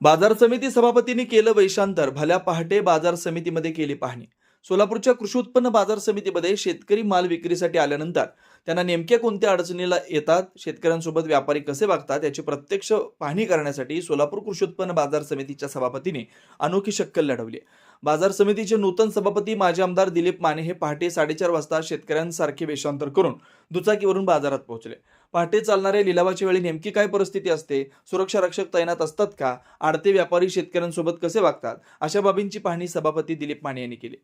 बाजार समिती सभापतींनी केलं वैशांतर भल्या पहाटे बाजार समितीमध्ये केली पाहणी. सोलापूरच्या कृषी उत्पन्न बाजार समितीमध्ये शेतकरी माल विक्रीसाठी आल्यानंतर त्यांना नेमक्या कोणत्या अडचणीला येतात शेतकऱ्यांसोबत व्यापारी कसे वागतात याची प्रत्यक्ष पाहणी करण्यासाठी सोलापूर कृषी उत्पन्न बाजार समितीच्या सभापतीने अनोखी शक्कल लढवली बाजार समितीचे नूतन सभापती माजी आमदार दिलीप माने हे पहाटे साडेचार वाजता शेतकऱ्यांसारखे वेषांतर करून दुचाकीवरून बाजारात पोहोचले. पहाटे चालणाऱ्या लिलावाच्या वेळी नेमकी काय परिस्थिती असते? सुरक्षा रक्षक तैनात असतात का? आडते व्यापारी शेतकऱ्यांसोबत कसे वागतात? अशा बाबींची पाहणी सभापती दिलीप माने यांनी केली.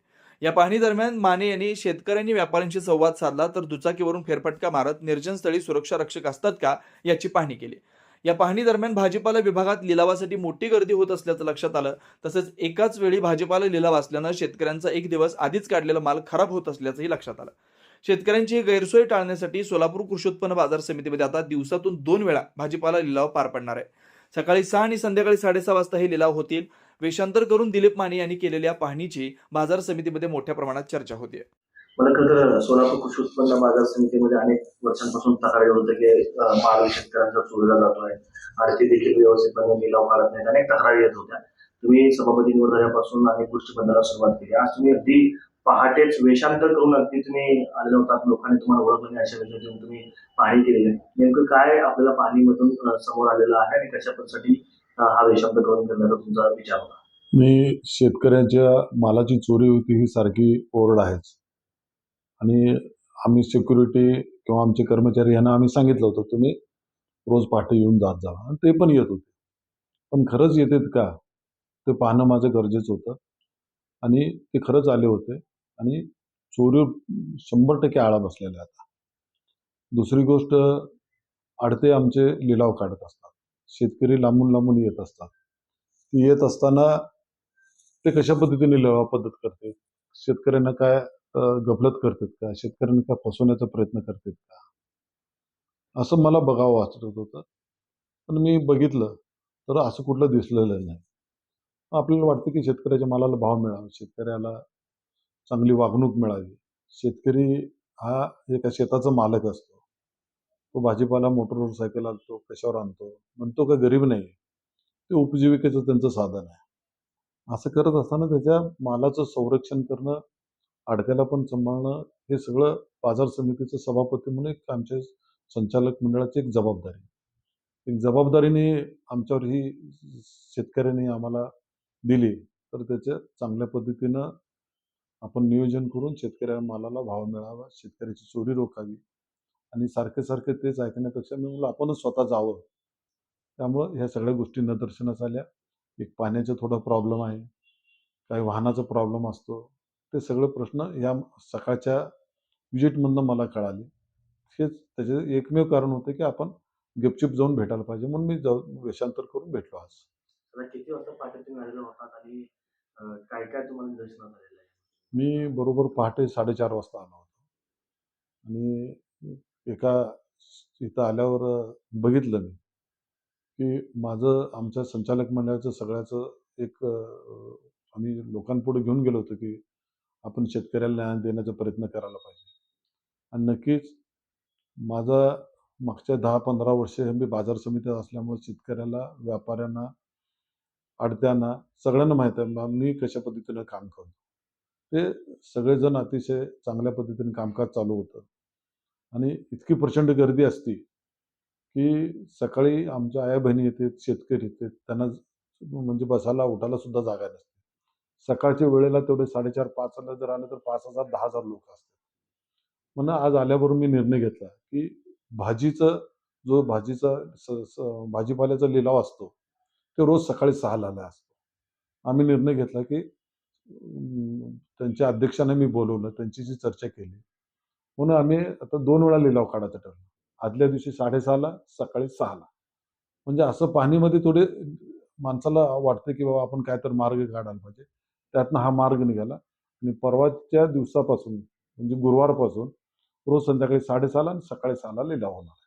या पाहणी दरम्यान माने यांनी शेतकऱ्यांनी व्यापाऱ्यांशी संवाद साधला तर दुचाकीवरून फेरफटका मारत निर्जन स्थळी सुरक्षा रक्षक असतात का याची पाहणी केली. या पाहणी दरम्यान भाजीपाला विभागात लिलावासाठी मोठी गर्दी होत असल्याचं लक्षात आलं. तसंच एकाच वेळी भाजीपाला लिलाव असल्यानं शेतकऱ्यांचा एक दिवस आधीच काढलेला माल खराब होत असल्याचंही लक्षात आलं. शेतकऱ्यांची गैरसोय टाळण्यासाठी सोलापूर कृषी उत्पन्न बाजार समितीमध्ये आता दिवसातून दोन वेळा भाजीपाला लिलाव पार पडणार आहे. सकाळी सहा आणि संध्याकाळी साडेसहा वाजता हे लिलाव होतील. वेषांतर करून दिलीप माने यांनी केलेल्या पाहणीची बाजार समितीमध्ये मोठ्या प्रमाणात चर्चा होते मला खरं तर सोलापूर कृषी उत्पन्न बाजार समितीमध्ये अनेक वर्षांपासून तक्रारी होतं की माल शेतकऱ्यांचा चोरीला जातोय. आरती देखील व्यवस्थितपणे लिलाव काढत नाहीत. अनेक तक्रारी येत होत्या. तुम्ही सभापती निवडल्यापासून अनेक गोष्टी बदलायला सुरुवात केली. आज तुम्ही अगदी पहाटेच वेषांतर करून अगदी तुम्ही आलेला होता. लोकांनी तुम्हाला ओळख नाही अशा पद्धतीने तुम्ही पाहणी केलेली आहे. नेमकं काय आपल्याला पाहणीमधून समोर आलेलं आहे आणि कशा पद्धतीसाठी हा वेषांतर करून करण्याचा तुमचा विचार होता? मी शेतकऱ्यांच्या मालाची चोरी होती ही सारखी ओरड आहेच. आणि आम्ही सिक्युरिटी किंवा आमचे कर्मचारी यांना आम्ही सांगितलं होतं तुम्ही रोज पहाटे येऊन जात जा. आणि ते पण येत होते. पण खरंच येतात का? ते पाहणं माझं गरजेचं होतं. आणि ते खरंच आले होते. आणि चोरी शंभर टक्के आळा बसलेला आता दुसरी गोष्ट आडते आमचे लिलाव काढत असतात. शेतकरी लांबून लांबून येत असतात. येत असताना ते कशा पद्धतीने लिलाव पद्धत करते? शेतकऱ्यांना काय गफलत करतात का? शेतकऱ्यांना का फसवण्याचा प्रयत्न करतात का? असं मला बघावं वाटत होतं पण मी बघितलं तर असं कुठलं दिसलेलं नाही. आपल्याला वाटतं की शेतकऱ्याच्या मालाला भाव मिळावा शेतकऱ्याला चांगली वागणूक मिळावी. शेतकरी हा एका शेताचा मालक असतो. तो भाजीपाला मोटरसायकल आणतो कशावर आणतो. म्हणतो का गरीब नाही. ते उपजीविकेचं त्यांचं साधन आहे. असं करत असताना त्याच्या मालाचं संरक्षण करणं अडक्याला पण सांभाळणं हे सगळं बाजार समितीचं सभापती म्हणून एक आमच्या संचालक मंडळाची एक जबाबदारी. एक जबाबदारीने आमच्यावर ही शेतकऱ्यांनी आम्हाला दिली. तर त्याचं चांगल्या पद्धतीनं आपण नियोजन करून शेतकऱ्या मालाला भाव मिळावा शेतकऱ्याची चोरी रोखावी आणि सारखे सारखे तेच ऐकण्यापेक्षा मी म्हणलं आपणच स्वतः जावं. त्यामुळं ह्या सगळ्या गोष्टी निदर्शनास आल्या. एक पाण्याचा थोडा प्रॉब्लेम आहे. काही वाहनाचा प्रॉब्लेम असतो. ते सगळे प्रश्न या सकाळच्या विजिटमधनं मला कळाले. हेच त्याचे एकमेव कारण होते की आपण गपचिप जाऊन भेटायला पाहिजे म्हणून मी जाऊन वेषांतर करून भेटलो आज. किती वाजता आणि काय काय तुम्हाला आहे? मी बरोबर पहाटे साडेचार वाजता आलो होतो. आणि एका इथं आल्यावर बघितलं मी की माझं आमच्या संचालक मंडळाचं सगळ्याचं एक आम्ही लोकांपुढे घेऊन गेलो होतो की आपण शेतकऱ्याला न्याय देण्याचा प्रयत्न करायला पाहिजे. आणि नक्कीच माझा मागच्या दहा पंधरा वर्षे मी बाजार समितीत असल्यामुळे शेतकऱ्याला व्यापाऱ्यांना आडत्यांना सगळ्यांना माहीत आहे मी कशा पद्धतीनं काम करतो ते सगळेजण अतिशय चांगल्या पद्धतीने कामकाज चालू होतं. आणि इतकी प्रचंड गर्दी असती की सकाळी आमच्या आया बहिणी येतात शेतकरी येतात त्यांना म्हणजे बसायला उठायला सुद्धा जागा नसते. सकाळच्या वेळेला तेवढे साडेचार पाचला जर आलं तर पाच हजार दहा हजार लोक असतात. म्हणून आज आल्याबरोबर मी निर्णय घेतला की भाजीचं जो भाजीचा स स- भाजीपाल्याचा लिलाव असतो ते रोज सकाळी सहाला आला असतो. आम्ही निर्णय घेतला की त्यांच्या अध्यक्षांना मी बोलवलं त्यांच्याशी चर्चा केली. म्हणून आम्ही आता दोन वेळा लिलाव काढायचं ठरलं आदल्या दिवशी साडेसहाला सकाळी सहाला म्हणजे असं पाहणीमध्ये थोडे माणसाला वाटतं की बाबा आपण काय तर मार्ग काढायला पाहिजे. त्यातनं हा मार्ग निघाला. आणि परवाच्या दिवसापासून म्हणजे गुरुवारपासून रोज संध्याकाळी साडेसहाला आणि सकाळी सहाला लिलाव होणार